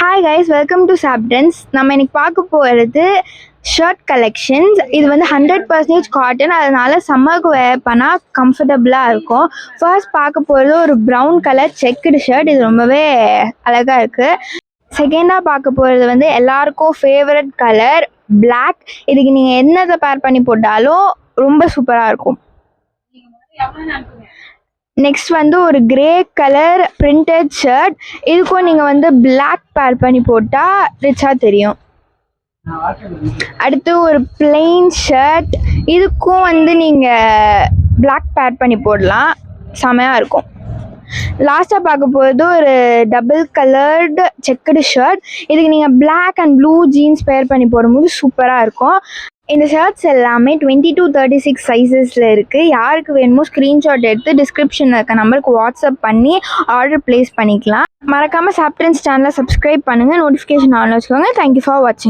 Hi guys welcome to சாப்டன்ஸ் நம்ம இன்னைக்கு பார்க்க போகிறது ஷர்ட் கலெக்ஷன்ஸ் இது வந்து ஹண்ட்ரட் பர்சன்டேஜ் காட்டன் அதனால சம்மருக்கு வேர் பண்ணால் கம்ஃபர்டபுளாக இருக்கும். ஃபர்ஸ்ட் பார்க்க போகிறது ஒரு ப்ரௌன் கலர் செக்குடு ஷர்ட் இது ரொம்பவே அழகாக இருக்குது செகண்டாக பார்க்க போகிறது வந்து எல்லாருக்கும் ஃபேவரட் கலர் பிளாக் இதுக்கு நீங்கள் என்னத்தை பேர் பண்ணி போட்டாலும் ரொம்ப சூப்பராக இருக்கும். நெக்ஸ்ட் வந்து ஒரு கிரே கலர் பிரிண்டட் ஷர்ட் இதுக்கும் நீங்கள் வந்து பிளாக் பேர் பண்ணி போட்டால் ரிச்சாக தெரியும். அடுத்து ஒரு பிளெயின் ஷர்ட் இதுக்கும் வந்து நீங்கள் பிளாக் பேர் பண்ணி போடலாம். செமையாக இருக்கும். லாஸ்ட்டாக பார்க்க போகிறது ஒரு டபுள் கலர்டு செக்குடு ஷர்ட் இதுக்கு நீங்கள் பிளாக் அண்ட் ப்ளூ ஜீன்ஸ் பேர் பண்ணி போடும்போது சூப்பராக இருக்கும். இந்த ஷர்ட்ஸ் எல்லாமே டுவெண்ட்டி டூ தேர்ட்டி சிக்ஸ் சைஸஸில் இருக்குது யாருக்கு வேணுமோ ஸ்க்ரீன்ஷாட் எடுத்து டிஸ்கிரிப்ஷனில் இருக்க நம்பருக்கு வாட்ஸ்அப் பண்ணி ஆர்டர் ப்ளேஸ் பண்ணிக்கலாம். மறக்காமல் சாப்டன்ஸ் சேனலை சப்ஸ்கிரைப் பண்ணுங்கள் நோட்டிஃபிகேஷன் ஆன் வச்சுக்கோங்க. தேங்க்யூ ஃபார் வாட்சிங்